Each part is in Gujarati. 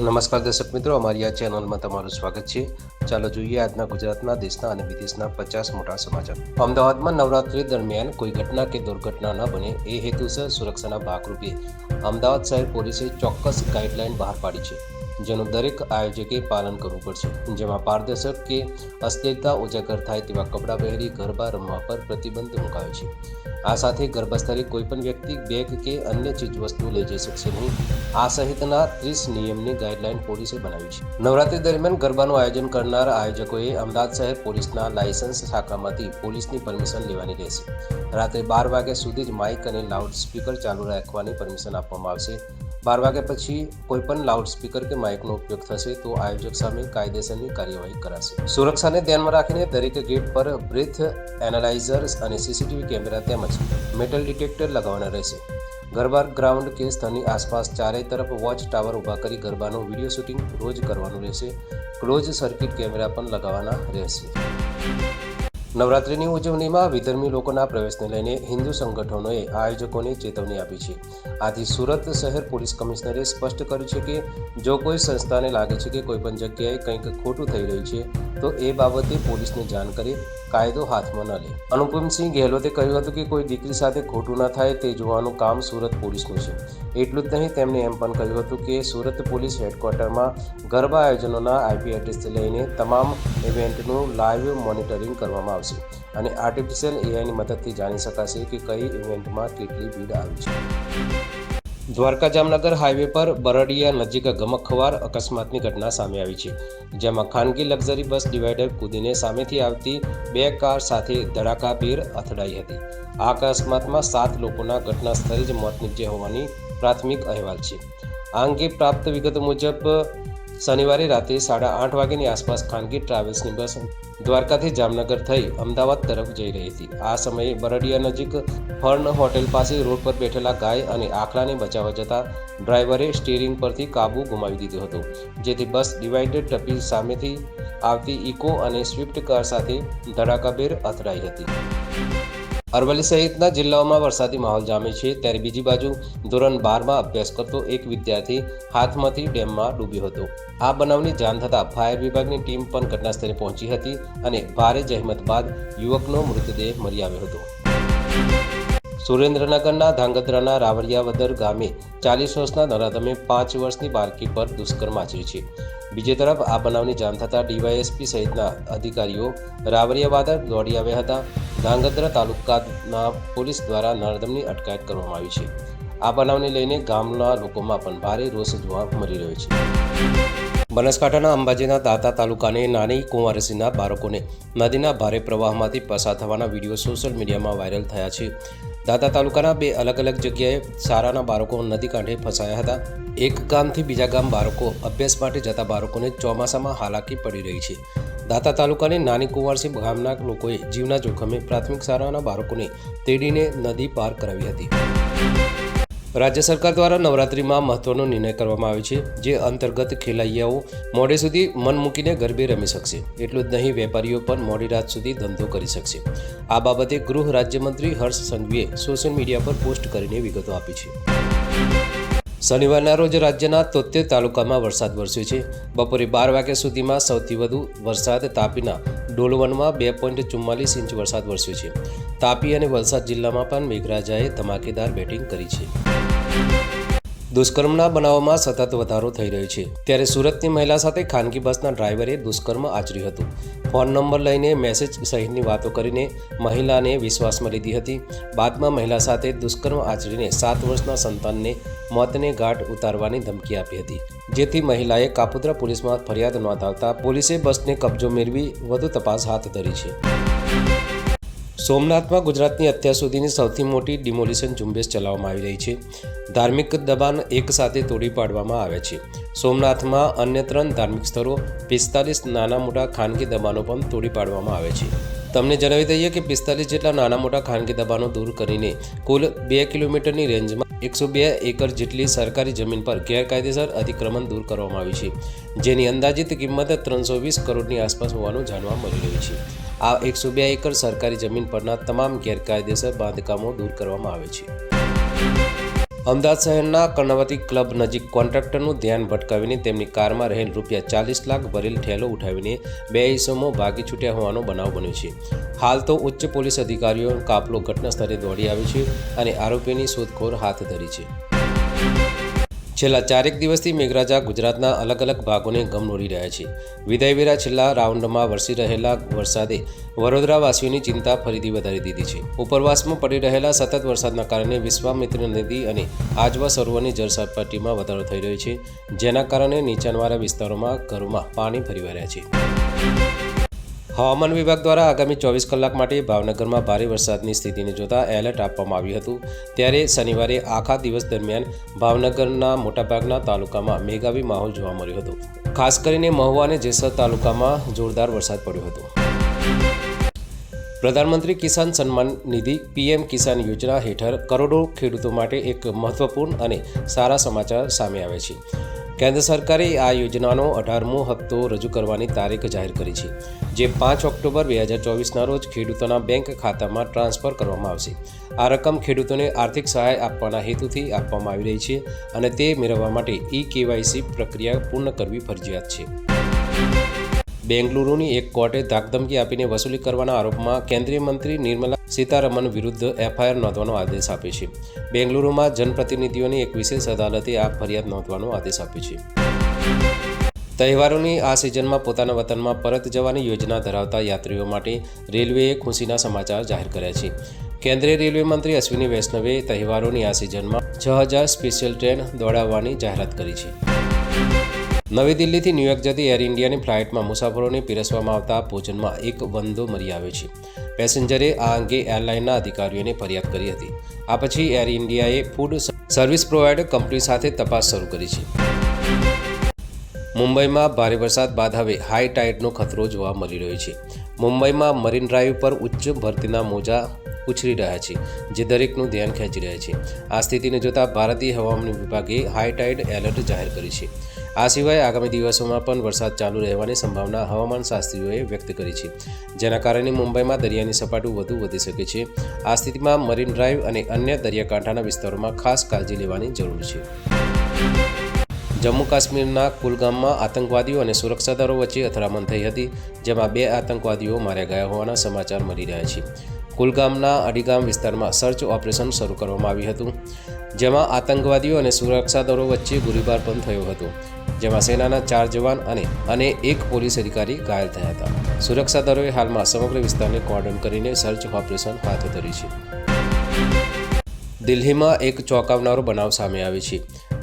નમસ્કાર દર્શક મિત્રો, અમારી આ ચેનલમાં તમારું સ્વાગત છે. ચાલો જોઈએ આજના ગુજરાતના, દેશના અને વિદેશના પચાસ મોટા સમાચાર. અમદાવાદમાં નવરાત્રી દરમિયાન કોઈ ઘટના કે દુર્ઘટના ન બને, એ હેતુસર સુરક્ષાના ભાગરૂપે અમદાવાદ શહેર પોલીસે ચોક્કસ ગાઈડલાઈન બહાર પાડી છે. જેનું દરેક આયોજકે પાલન કરવું પડશે. જેમાં પારદર્શક કે અશ્લીલતા ઉજાગર થાય તેવા કપડાં પહેરી ગરબા રમવા પર પ્રતિબંધ મુકાયો છે. આ સાથે ગરબા કોઈપણ વ્યક્તિ બેગ કે અન્ય ચીજવસ્તુ લઈ જઈ શકશે નહીં. આ સહિતના ત્રીસ નિયમની ગાઈડલાઈન પોલીસે બનાવી છે. નવરાત્રી દરમિયાન ગરબાનું આયોજન કરનાર આયોજકોએ અમદાવાદ શહેર પોલીસના લાયસન્સ શાખામાંથી પોલીસની પરમિશન લેવાની રહેશે. રાત્રે બાર વાગ્યા સુધી જ માઇક અને લાઉડ સ્પીકર ચાલુ રાખવાની પરમિશન આપવામાં આવશે. બાર વાગ્યા પછી કોઈપણ લાઉડસ્પીકર કે માઇકનો ઉપયોગ થશે તો આયોજક સામે કાયદેસરની કાર્યવાહી કરાશે. સુરક્ષાને ધ્યાનમાં રાખીને દરેક ગેટ પર બ્રેથ એનાલાઇઝર અને સીસીટીવી કેમેરા તેમજ મેટલ ડિટેક્ટર લગાવવાના રહેશે. ગરબા ગ્રાઉન્ડ કે સ્થળની આસપાસ ચારે તરફ વોચ ટાવર ઊભા કરી ગરબાનું વીડિયો શૂટિંગ રોજ કરવાનું રહેશે. ક્લોઝ સર્કિટ કેમેરા પણ લગાવવાના રહેશે. નવરાત્રિની ઉજવણીમાં વિધર્મી લોકોના પ્રવેશને લઈને હિન્દુ સંગઠનોએ આયોજકોને ચેતવણી આપી છે. આથી સુરત શહેર પોલીસ કમિશનરે સ્પષ્ટ કર્યું છે કે, જો કોઈ સંસ્થાને લાગે છે કે કોઈપણ જગ્યાએ કંઈક ખોટું થઈ રહ્યું છે, તો એ બાબતે પોલીસને જાણ કરી કાયદો હાથમાં ન લે. અનુપમસિંહ ગેહલોતે કહ્યું હતું કે, કોઈ દીકરી સાથે ખોટું ન થાય તે જોવાનું કામ સુરત પોલીસનું છે. એટલું જ નહીં, તેમણે એમ પણ કહ્યું હતું કે, સુરત પોલીસ હેડક્વાર્ટરમાં ગરબા આયોજનોના આઈપી એડ્રેસથી લઈને તમામ ઇવેન્ટનું લાઈવ મોનિટરિંગ કરવામાં આવશે અને આર્ટિફિશિયલ એઆઈની મદદથી જાણી શકાશે કે કઈ ઇવેન્ટમાં કેટલી ભીડ આવી છે. દ્વારકા જામનગર હાઈવે પર બરડિયા નજીક ગમખવાર અકસ્માતની ઘટના સામે આવી છે, જેમાં ખાનગી લક્ઝરી બસ ડિવાઈડર કૂદીને સામેથી આવતી બે કાર સાથે ધડાકાભેર અથડાઈ હતી. આ અકસ્માતમાં સાત લોકોના ઘટના સ્થળે જ મોત નીપજ્યા હોવાની પ્રાથમિક અહેવાલ છે. આ અંગે પ્રાપ્ત વિગત મુજબ શનિવારે રાત્રે સાડા આઠ વાગ્યાની આસપાસ ખાનગી ટ્રાવેલ્સની બસ દ્વારકાથી જામનગર થઈ અમદાવાદ તરફ જઈ રહી હતી. આ સમયે બરડિયા નજીક ફર્ન હોટેલ પાસે રોડ પર બેઠેલા ગાય અને આખલાને બચાવવા જતા ડ્રાઈવરે સ્ટીરિંગ પરથી કાબુ ગુમાવી દીધો હતો. જેથી બસ ડિવાઇડેડ ટપી સામેથી આવતી ઇકો અને સ્વિફ્ટ કાર સાથે ધડાકાભેર અથડાઈ હતી. અરવલ્લી સહિતના જિલ્લાઓમાં વરસાદી માહોલ જામે છે ત્યારે બીજી બાજુ ધોરણ બારમાં અભ્યાસ કરતો એક વિદ્યાર્થી હાથમાંથી ડેમમાં ડૂબ્યો હતો. આ બનાવની જાણ થતાં ફાયર વિભાગની ટીમ પણ ઘટનાસ્થળે પહોંચી હતી અને ભારે જહેમત બાદ યુવકનો મૃતદેહ મળી આવ્યો હતો. સુરેન્દ્રનગરના ધાંગધ્રાના રાવળિયાવદર ગામે ચાલીસ વર્ષના નરાધમે પાંચ વર્ષની બાળકી પર દુષ્કર્મ આચર્યું છે. બીજી તરફ આ બનાવની જાણ થતાં ડીવાયએસપી સહિતના અધિકારીઓ રાવરિયાવાદર દોડી આવ્યા હતા. ધાંગધ્રા તાલુકાના પોલીસ દ્વારા નર્દમની અટકાયત કરવામાં આવી છે. આ બનાવને લઈને ગામના લોકોમાં પણ ભારે રોષ જોવા મળી રહ્યો છે. બનાસકાંઠાના અંબાજીના દાતા તાલુકાને નાની કુંવારસીના બાળકોને નદીના ભારે પ્રવાહમાંથી પસાર થવાના વીડિયો સોશિયલ મીડિયામાં વાયરલ થયા છે. દાતા તાલુકાના બે અલગ અલગ જગ્યાએ સારાના બાળકો નદી કાંઠે ફસાયા હતા. એક ગામથી બીજા ગામ બાળકો અભ્યાસ માટે જતા બાળકોને ચોમાસામાં હાલાકી પડી રહી છે. દાતા તાલુકાની નાની કુંવારસી ગામના લોકોએ જીવના જોખમે પ્રાથમિક શાળાના બાળકોને તેડીને નદી પાર કરાવી હતી. રાજ્ય સરકાર દ્વારા નવરાત્રિમાં મહત્વનો નિર્ણય કરવામાં આવ્યો છે, જે અંતર્ગત ખેલૈયાઓ મોડે સુધી મન મૂકીને ગરબે રમી શકશે, એટલું જ નહીં વેપારીઓ પણ મોડી રાત સુધી ધંધો કરી શકશે. આ બાબતે ગૃહ રાજ્યમંત્રી હર્ષ સંઘવીએ સોશિયલ મીડિયા પર પોસ્ટ કરીને વિગતો આપી છે. શનિવારના રોજ રાજ્યના તોતેર તાલુકામાં વરસાદ વરસ્યો છે. બપોરે બાર વાગ્યા સુધીમાં સૌથી વધુ વરસાદ તાપીના ડોલવનમાં બે પોઈન્ટ ચુમ્માલીસ ઇંચ વરસાદ વરસ્યો છે. તાપી અને વલસાડ જિલ્લામાં પણ મેઘરાજાએ ધમાકેદાર બેટિંગ કરી છે. દુષ્કર્મના બનાવોમાં સતત વધારો થઈ રહ્યો છે. ત્યારે સુરતની મહિલા સાથે ખાનગી બસના ડ્રાઈવરે દુષ્કર્મ આચર્યું હતું. ફોન નંબર લઈને મેસેજ સહિતની વાતો કરીને મહિલાને વિશ્વાસમાં લીધી હતી. બાદમાં મહિલા સાથે દુષ્કર્મ આચરીને સાત વર્ષના સંતાનને મોતને ગાંઠ ઉતારવાની ધમકી આપી હતી. જેથી મહિલાએ કાપોદ્રા પોલીસમાં ફરિયાદ નોંધાવતા પોલીસે બસને કબજો મેળવી વધુ તપાસ હાથ ધરી છે. સોમનાથમાં ગુજરાતની અત્યાર સુધીની સૌથી મોટી ડિમોલિશન ઝુંબેશ ચલાવવામાં આવી રહી છે. ધાર્મિક દબાણ એક સાથે તોડી પાડવામાં આવ્યા છે. સોમનાથમાં અન્ય ત્રણ ધાર્મિક સ્થળો પિસ્તાલીસ નાના મોટા ખાનગી દબાણો પણ તોડી પાડવામાં આવે છે. તમને જણાવી દઈએ કે પિસ્તાલીસ જેટલા નાના મોટા ખાનગી દબાણો દૂર કરીને કુલ બે કિલોમીટરની રેન્જમાં એકસો બે એકર જેટલી સરકારી જમીન પર ગેરકાયદેસર અતિક્રમણ દૂર કરવામાં આવ્યું છે. જેની અંદાજિત કિંમત ત્રણસો વીસ કરોડની આસપાસ હોવાનું જાણવા મળી રહ્યું છે. આ એકસો બે એકર સરકારી જમીન પરના તમામ ગેરકાયદેસર બાંધકામો દૂર કરવામાં આવે છે. અમદાવાદ શહેરના કર્ણવતી ક્લબ નજીક કોન્ટ્રાક્ટરનું ધ્યાન ભટકાવીને તેમની કારમાં રહેલ રૂપિયા ચાલીસ લાખ ભરેલ ઠેલો ઉઠાવીને બે ઇસમો ભાગી છૂટ્યા હોવાનો બનાવ બન્યો છે. હાલ તો ઉચ્ચ પોલીસ અધિકારીઓ કાફલો ઘટના સ્થળે દોડી આવ્યો છે અને આરોપીની શોધખોળ હાથ ધરી છે. છેલ્લા ચારેક દિવસથી મેઘરાજા ગુજરાતના અલગ અલગ ભાગોને ગમનોરી રહ્યા છે. વિદાયવેરા છેલ્લા રાઉન્ડમાં વરસી રહેલા વરસાદે વડોદરાવાસીઓની ચિંતા ફરીથી વધારી દીધી છે. ઉપરવાસમાં પડી રહેલા સતત વરસાદના કારણે વિશ્વામિત્ર નદી અને આજવા સરોવરની જળસપાટીમાં વધારો થઈ રહ્યો છે, જેના કારણે નીચાણવાળા વિસ્તારોમાં ઘરોમાં પાણી ફરી વળ્યા છે. હવામાન વિભાગ દ્વારા આગામી ચોવીસ કલાક માટે ભાવનગરમાં ભારે વરસાદની સ્થિતિને જોતા એલર્ટ આપવામાં આવ્યું હતું. ત્યારે શનિવારે આખા દિવસ દરમિયાન ભાવનગરના મોટાભાગના તાલુકામાં મેઘાવી માહોલ જોવા મળ્યો હતો. ખાસ કરીને મહુવા અને જેસર તાલુકામાં જોરદાર વરસાદ પડ્યો હતો. પ્રધાનમંત્રી કિસાન સન્માન નિધિ પીએમ કિસાન યોજના હેઠળ કરોડો ખેડૂતો માટે એક મહત્વપૂર્ણ અને સારા સમાચાર સામે આવે છે. કેન્દ્ર સરકારે આ યોજનાનો અઢારમો હપ્તો રજૂ કરવાની તારીખ જાહેર કરી છે, જે પાંચ ઓક્ટોબર બે હજાર ચોવીસના રોજ ખેડૂતોના બેંક ખાતામાં ટ્રાન્સફર કરવામાં આવશે. આ રકમ ખેડૂતોને આર્થિક સહાય આપવાના હેતુથી આપવામાં આવી રહી છે અને તે મેળવવા માટે ઈ કેવાયસી પ્રક્રિયા પૂર્ણ કરવી ફરજિયાત છે. બેંગલુરુની એક કોર્ટે ધાકધમકી આપીને વસૂલી કરવાના આરોપમાં કેન્દ્રીય મંત્રી નિર્મલા સીતારમણ વિરુદ્ધ એફઆઈઆર નોંધવાનો આદેશ આપ્યો છે. બેંગલુરુમાં જનપ્રતિનિધિઓની એક વિશેષ અદાલતે આ ફરિયાદ નોંધવાનો આદેશ આપ્યો છે. તહેવારોની આ સિઝનમાં પોતાના વતનમાં પરત જવાની યોજના ધરાવતા યાત્રીઓ માટે રેલવેએ ખુશીના સમાચાર જાહેર કર્યા છે. કેન્દ્રીય રેલવે મંત્રી અશ્વિની વૈષ્ણવે તહેવારોની આ સિઝનમાં છ હજાર સ્પેશિયલ ટ્રેન દોડાવવાની જાહેરાત કરી છે. નવી દિલ્હીથી ન્યૂયોર્ક જતી એર ઇન્ડિયાની ફ્લાઇટમાં મુસાફરોને પીરસવામાં આવતા ભોજનમાં એક વંદો મરી આવ્યો છે. પેસેન્જરે આ અંગે એરલાઇનના અધિકારીઓને ફરિયાદ કરી હતી. આ પછી એર ઇન્ડિયાએ ફૂડ સર્વિસ પ્રોવાઈડર કંપની સાથે તપાસ શરૂ કરી છે. મુંબઈમાં ભારે વરસાદ બાદ હવે હાઈ ટાઇડનો ખતરો જોવા મળી રહ્યો છે. મુંબઈમાં મરીન ડ્રાઈવ પર ઉચ્ચ ભરતીના મોજા ઉછરી રહ્યા છે, જે દરેકનું ધ્યાન ખેંચી રહ્યા છે. આ સ્થિતિને જોતા ભારતીય હવામાન વિભાગે હાઈ ટાઇડ એલર્ટ જાહેર કરી છે. આ સિવાય આગામી દિવસોમાં પણ વરસાદ ચાલુ રહેવાની સંભાવના હવામાન શાસ્ત્રીઓએ વ્યક્ત કરી છે. જેના કારણે મુંબઈમાં દરિયાની સપાટી વધુ વધી શકે છે. આ સ્થિતિમાં મરીન ડ્રાઈવ અને અન્ય દરિયાકાંઠાના વિસ્તારોમાં ખાસ કાળજી લેવાની જરૂર છે. જમ્મુ કાશ્મીરના કુલગામમાં આતંકવાદીઓ અને સુરક્ષાદળો વચ્ચે અથડામણ થઈ હતી, જેમાં બે આતંકવાદીઓ માર્યા ગયા હોવાના સમાચાર મળી રહ્યા છે. કુલગામના અડીગામ વિસ્તારમાં સર્ચ ઓપરેશન શરૂ કરવામાં આવ્યું હતું, જેમાં આતંકવાદીઓ અને સુરક્ષાદળો વચ્ચે ગોળીબાર પણ થયો હતો. જેમાં સેનાના ચાર જવાન અને અને એક પોલીસ અધિકારી ઘાયલ થયા હતા. સુરક્ષા દળોએ હાલમાં સમગ્ર વિસ્તારને કોર્ડન કરીને સર્ચ ઓપરેશન હાથ ધરી છે. દિલ્હીમાં એક ચોંકાવનારો બનાવ સામે આવ્યો છે.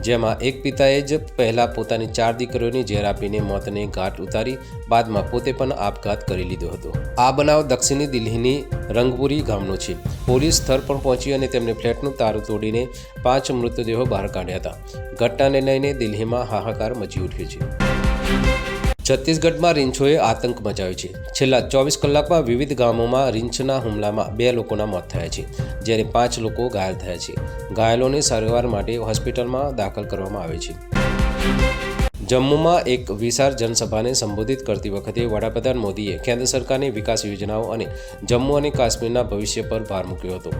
જેમાં એક પિતાએ જ પહેલા પોતાની ચાર દીકરીઓની ઝેર આપીને મોતને ઘાટ ઉતારી બાદમાં પોતે પણ આપઘાત કરી લીધો હતો. આ બનાવ દક્ષિણી દિલ્હીની રંગપુરી ગામનો છે. પોલીસ સ્થળ પર પહોંચી અને તેમને ફ્લેટનું તારું તોડીને પાંચ મૃતદેહો બહાર કાઢ્યા હતા. ઘટનાને લઈને દિલ્હીમાં હાહાકાર મચી ઉઠ્યો છે. છત્તીસગઢમાં રીંછોએ આતંક મચાવ્યો છે. છેલ્લા ચોવીસ કલાકમાં વિવિધ ગામોમાં રીંછના હુમલામાં બે લોકોના મોત થયા છે, જ્યારે પાંચ લોકો ઘાયલ થયા છે. ઘાયલોને સારવાર માટે હોસ્પિટલમાં દાખલ કરવામાં આવે છે. જમ્મુમાં એક વિશાળ જનસભાને સંબોધિત કરતી વખતે વડાપ્રધાન મોદીએ કેન્દ્ર સરકારની વિકાસ યોજનાઓ અને જમ્મુ અને કાશ્મીરના ભવિષ્ય પર ભાર મૂક્યો હતો.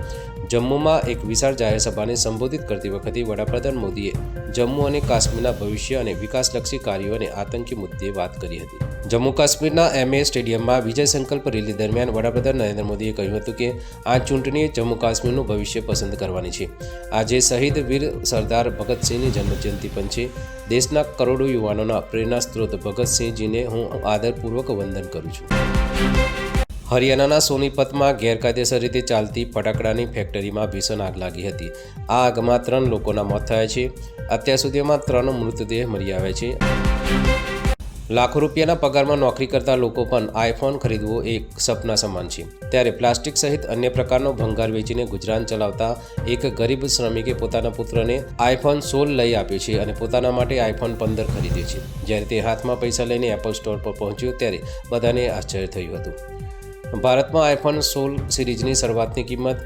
જમ્મુમાં એક વિશાળ જાહેરસભાને સંબોધિત કરતી વખતે વડાપ્રધાન મોદીએ જમ્મુ અને કાશ્મીરના ભવિષ્ય અને વિકાસલક્ષી કાર્યો અને આતંકી મુદ્દે વાત કરી હતી. જમ્મુ કાશ્મીરના એમએ સ્ટેડિયમમાં વિજય સંકલ્પ રેલી દરમિયાન વડાપ્રધાન નરેન્દ્ર મોદીએ કહ્યું હતું કે, આ ચૂંટણી જમ્મુ કાશ્મીરનું ભવિષ્ય પસંદ કરવાની છે. આજે શહીદ વીર સરદાર ભગતસિંહની જન્મજયંતિ પણ છે. દેશના કરોડો યુવાનોના પ્રેરણા સ્ત્રોત ભગતસિંહજીને હું આદરપૂર્વક વંદન કરું છું. હરિયાણાના સોનીપતમાં ગેરકાયદેસર રીતે ચાલતી ફટાકડાની ફેક્ટરીમાં ભીષણ આગ લાગી હતી. આ આગમાં ત્રણ લોકોના મોત થયા છે. અત્યાર સુધીમાં ત્રણ મૃતદેહ મળી આવ્યા છે. લાખો રૂપિયાના પગારમાં નોકરી કરતા લોકો પણ આઈફોન ખરીદવો એક સપના સમાન છે. ત્યારે પ્લાસ્ટિક સહિત અન્ય પ્રકારનો ભંગાર વેચીને ગુજરાન ચલાવતા એક ગરીબ શ્રમિકે પોતાના પુત્રને આઈફોન સોલ લઈ આપ્યો છે અને પોતાના માટે આઈફોન પંદર ખરીદ્યો છે. જ્યારે તે હાથમાં પૈસા લઈને એપલ સ્ટોર પર પહોંચ્યો ત્યારે બધાને આશ્ચર્ય થયું હતું. ભારતમાં આઈફોન સોલ સિરીઝની શરૂઆતની કિંમત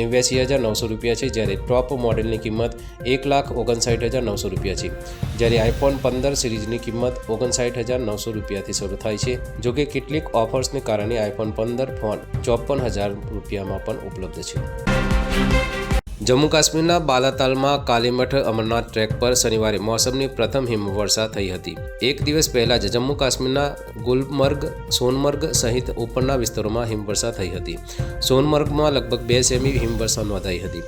નેવ્યાસી હજાર નવસો રૂપિયા છે, જ્યારે ટોપ મોડેલની કિંમત એક લાખ ઓગણસાઠ હજાર નવસો રૂપિયા છે, જ્યારે આઈફોન પંદર સિરીઝની કિંમત ઓગણસાઠ હજાર નવસો રૂપિયાથી શરૂ થાય છે જોકે કેટલીક ઓફર્સને કારણે આઈફોન પંદર ફોન ચોપન હજાર રૂપિયામાં પણ ઉપલબ્ધ છે. જમ્મુ કાશ્મીરના બાલાતાલમાં કાલીમઠ અમરનાથ ટ્રેક પર શનિવારે મોસમની પ્રથમ હિમવર્ષા થઈ હતી. એક દિવસ પહેલા જ જમ્મુ કાશ્મીરના ગુલમર્ગ, સોનમર્ગ સહિત ઉપરના વિસ્તારોમાં હિમવર્ષા થઈ હતી. સોનમર્ગમાં લગભગ બે સેમી હિમવર્ષા નોંધાઈ હતી.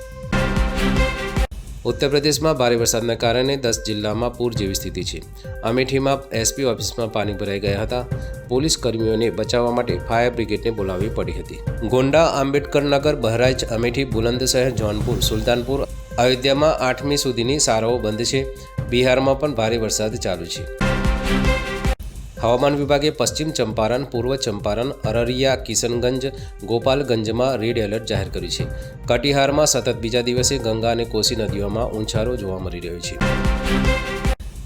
ઉત્તર પ્રદેશમાં ભારે વરસાદના કારણે દસ જિલ્લામાં પૂર જેવી સ્થિતિ છે. અમેઠીમાં એસપી ઓફિસમાં પાણી ભરાઈ ગયા હતા. પોલીસ કર્મીઓને બચાવવા માટે ફાયર બ્રિગેડને બોલાવવી પડી હતી. ગોંડા આંબેડકરનગર બહરાઇચ, અમેઠી બુલંદશહેર જૌનપુર, સુલતાનપુર અયોધ્યામાં આઠમી સુધીની શાળાઓ બંધ છે. બિહારમાં પણ ભારે વરસાદ ચાલુ છે. હવામાન વિભાગે પશ્ચિમ ચંપારણ, પૂર્વ ચંપારણ, અરરિયા, કિશનગંજ, ગોપાલગંજમાં રેડ એલર્ટ જાહેર કર્યું છે. કટિહારમાં સતત બીજા દિવસે ગંગા અને કોસી નદીઓમાં ઊંચારો જોવા મળી રહ્યો છે.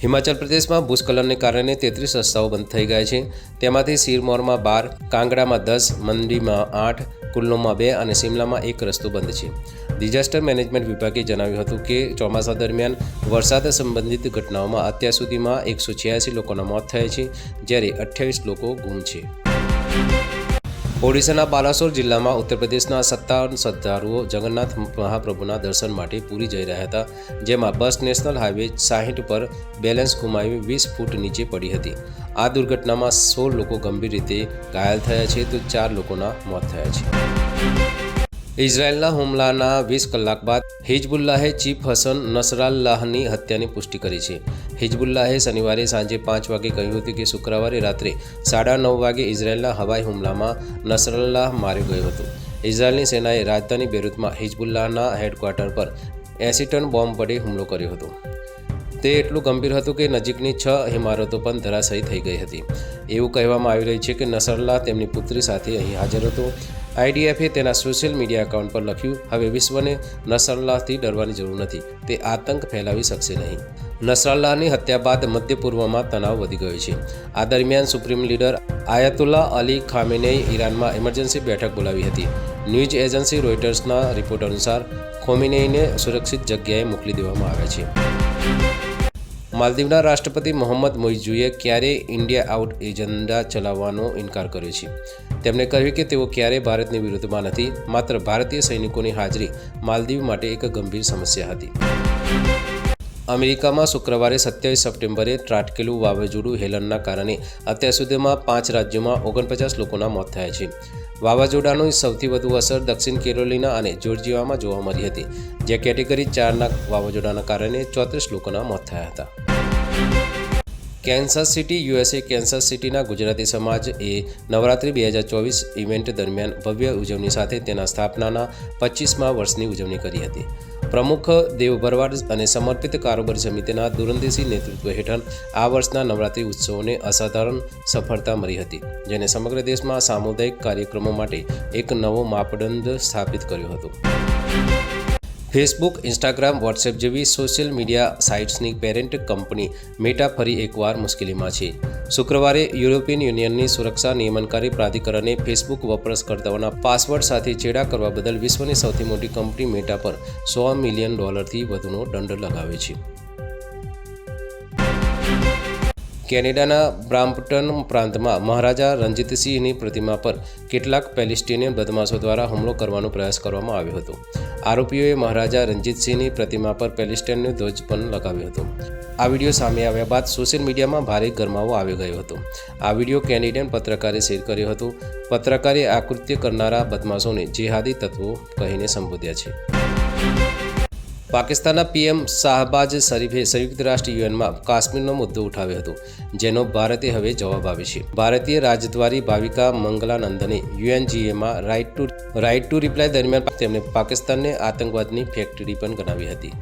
હિમાચલ પ્રદેશમાં ભૂસ્ખલનને કારણે તેત્રીસ રસ્તાઓ બંધ થઈ ગયા છે. તેમાંથી સિરમોરમાં બાર, કાંગડામાં દસ, મંડીમાં આઠ, કુલ્લોમાં બે અને શિમલામાં એક રસ્તો બંધ છે. ડિઝાસ્ટર મેનેજમેન્ટ વિભાગે જણાવ્યું હતું કે ચોમાસા દરમિયાન વરસાદ સંબંધિત ઘટનાઓમાં અત્યાર સુધીમાં એકસો છ્યાસી લોકોના મોત થયા છે, જ્યારે અઠ્યાવીસ લોકો ગુમ છે. ઓડિશાના બાલાસોર જિલ્લામાં ઉત્તર પ્રદેશના સત્તાવન શ્રદ્ધાળુઓ જગન્નાથ મહાપ્રભુના દર્શન માટે પૂરી જઈ રહ્યા હતા, જેમાં બસ નેશનલ હાઈવે સાહીઠ પર બેલેન્સ ગુમાવી વીસ ફૂટ નીચે પડી હતી. આ દુર્ઘટનામાં સોળ લોકો ગંભીર રીતે ઘાયલ થયા છે, તો ચાર લોકોના મોત થયા છે. ઇઝરાયેલના હુમલાના વીસ કલાક બાદ હિજબુલ્લાહે ચીફ હસન નસરાલ્લાહની હત્યાની પુષ્ટિ કરી છે. હિજબુલ્લાહે શનિવારે સાંજે પાંચ વાગે કહ્યું હતું કે શુક્રવારે રાત્રે સાડા નવ વાગે ઇઝરાયેલના હવાઈ હુમલામાં નસરલ્લાહ માર્યો ગયો હતો. ઇઝરાયેલની સેનાએ રાજધાની બેરૂતમાં હિજબુલ્લાહના હેડક્વાર્ટર પર એંસી ટન બોમ્બ વડે હુમલો કર્યો હતો. તે એટલું ગંભીર હતું કે નજીકની છ ઇમારતો પણ ધરાશયી થઈ ગઈ હતી. એવું કહેવામાં આવી રહ્યું છે કે નસરલ્લાહ તેમની પુત્રી સાથે અહીં હાજર હતો. આઈડીએફે તેના સોશિયલ મીડિયા એકાઉન્ટ પર લખ્યું, હવે વિશ્વને નસરલ્લાહથી ડરવાની જરૂર નથી. તે આતંક ફેલાવી શકશે નહીં. નસરલ્લાહની હત્યા બાદ મધ્ય પૂર્વમાં તણાવ વધી ગયો છે. આ દરમિયાન સુપ્રીમ લીડર આયતુલ્લા અલી ખામેનેએ ઈરાનમાં ઇમરજન્સી બેઠક બોલાવી હતી. ન્યૂઝ એજન્સી રોઇટર્સના રિપોર્ટ અનુસાર ખોમિનેઈને સુરક્ષિત જગ્યાએ મોકલી દેવામાં આવ્યા છે. માલદીવના રાષ્ટ્રપતિ મોહમ્મદ મોઇઝુએ ક્યારેય ઇન્ડિયા આઉટ એજન્ડા ચલાવવાનો ઇનકાર કર્યો છે. તેમણે કહ્યું કે તેઓ ક્યારેય ભારતની વિરુદ્ધમાં નથી, માત્ર ભારતીય સૈનિકોની હાજરી માલદીવ માટે એક ગંભીર સમસ્યા હતી. અમેરિકામાં શુક્રવારે સત્યાવીસ સપ્ટેમ્બરે ત્રાટકેલું વાવાઝોડું હેલનના કારણે અત્યાર સુધીમાં પાંચ રાજ્યોમાં ઓગણપચાસ લોકોના મોત થયા છે. વાવાઝોડાની સૌથી વધુ અસર દક્ષિણ કેરોલિના અને જોર્જિયામાં જોવા મળી હતી, જે કેટેગરી ચારના વાવાઝોડાના કારણે ચોત્રીસ લોકોના મોત થયા હતા. કેન્સસ સિટી, યુએસએ કેન્સર સિટીના ગુજરાતી સમાજ એ નવરાત્રી બે હજાર ચોવીસ ઇવેન્ટ દરમિયાન ભવ્ય ઉજવણી સાથે તેના સ્થાપનાના પચીસમા વર્ષની ઉજવણી કરી હતી. પ્રમુખ દેવ ભરવાડ અને સમર્પિત કારોબારી સમિતિના દુરંદેશી નેતૃત્વ હેઠળ આ વર્ષના નવરાત્રિ ઉત્સવોને અસાધારણ સફળતા મળી હતી, જેને સમગ્ર દેશમાં સામુદાયિક કાર્યક્રમો માટે એક નવો માપદંડ સ્થાપિત કર્યો હતો. ફેસબુક, ઇન્સ્ટાગ્રામ, વોટ્સએપ જેવી સોશિયલ મીડિયા સાઇટ્સની પેરેન્ટ કંપની મેટા ફરી એકવાર મુશ્કેલીમાં છે. શુક્રવારે યુરોપિયન યુનિયનની સુરક્ષા નિયમનકારી પ્રાધિકરણે ફેસબુક વપરાશકર્તાઓના પાસવર્ડ સાથે ચેડા કરવા બદલ વિશ્વની સૌથી મોટી કંપની મેટા પર સો મિલિયન ડોલરથી વધુનો દંડ લગાવ્યો છે. કેનેડાના બ્રામ્પટન પ્રાંતમાં મહારાજા રણજીતસિંહની પ્રતિમા પર કેટલાક પેલેસ્ટિનિયન બદમાશો દ્વારા હુમલો કરવાનો પ્રયાસ કરવામાં આવ્યો હતો. આરોપીઓએ મહારાજા રણજીતસિંહની પ્રતિમા પર પેલેસ્ટાઇનનો ધ્વજ પણ લગાવ્યો હતો. આ વીડિયો સામે આવ્યા બાદ સોશિયલ મીડિયામાં ભારે ગરમાવો આવી ગયો હતો. આ વીડિયો કેનેડિયન પત્રકારે શેર કર્યો હતો. પત્રકારે આ કૃત્ય કરનારા બદમાશોને જેહાદી તત્વો કહીને સંબોધ્યા છે. પાકિસ્તાનના પીએમ શાહબાજ શરીફે સંયુક્ત રાષ્ટ્ર યુએનમાં કાશ્મીરનો મુદ્દો ઉઠાવ્યો હતો, જેનો ભારતે હવે જવાબ આપ્યો છે. ભારતીય રાજદ્વારી ભાવિકા મંગલાનંદને યુએનજીએમાં right to right to reply દરમિયાન તેમણે પાકિસ્તાનને આતંકવાદની ફેક્ટરી પણ ગણાવી હતી.